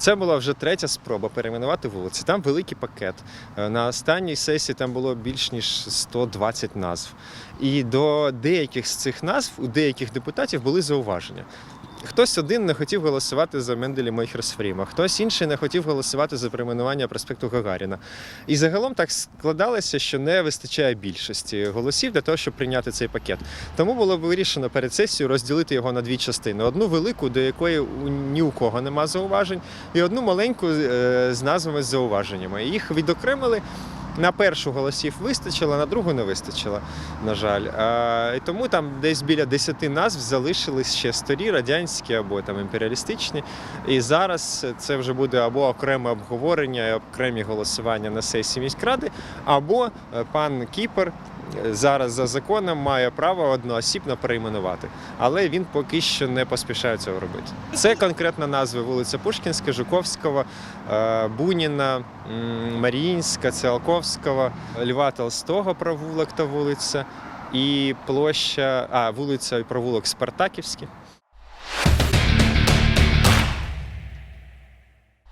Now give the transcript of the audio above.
Це була вже третя спроба перейменувати вулиці. Там великий пакет. Е, На останній сесії там було більш ніж 120 назв. І до деяких з цих назв у деяких депутатів були зауваження. Хтось один не хотів голосувати за Менделі Мойхерсфріма, хтось інший не хотів голосувати за перейменування проспекту Гагаріна. І загалом так складалося, що не вистачає більшості голосів для того, щоб прийняти цей пакет. Тому було вирішено перед сесією розділити його на дві частини: одну велику, до якої ні у кого нема зауважень, і одну маленьку е, з назвами з зауваженнями. Їх відокремили. На першу голосів вистачило, на другу не вистачило, на жаль. А, і тому там десь біля 10 назв залишились ще старі, радянські або там імперіалістичні. І зараз це вже буде або окреме обговорення, окремі голосування на сесії міськради, або е, пан Кіпер зараз за законом має право одноосібно перейменувати. Але він поки що не поспішає цього робити. Це конкретно назви вулиця Пушкінська, Жуковського, е, Буніна, Маріїнська, Циолковського, Льва Толстого провулок та вулиця. І площа, а вулиця і провулок Спартаківський.